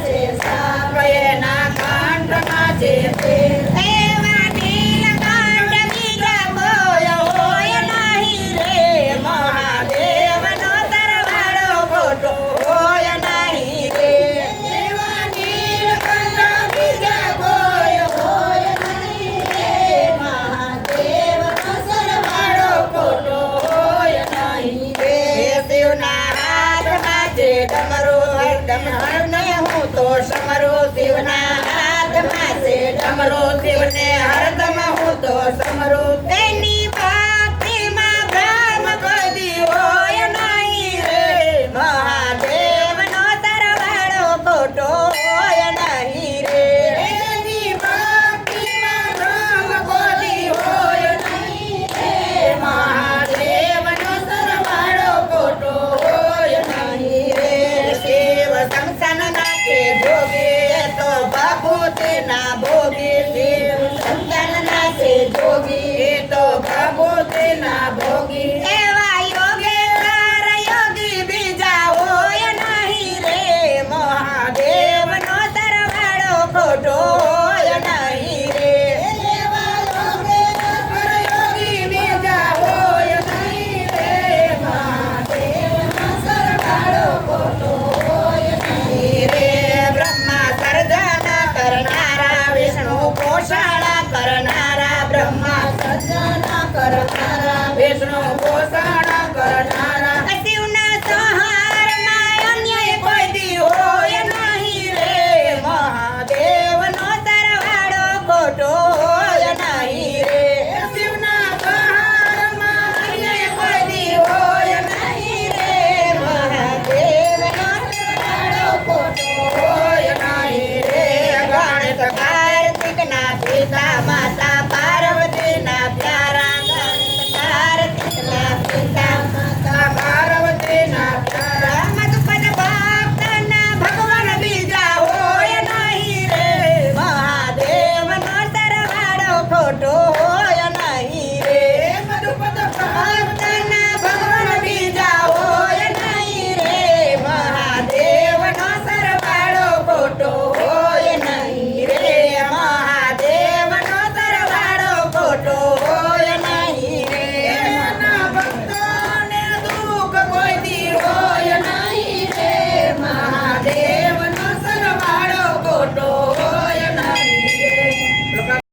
શેષા પ્રયના કાંઠના જે શિવના હાથમાં છે ડમરો શિવને હરદમ હું તો સમરું. તેને Mata.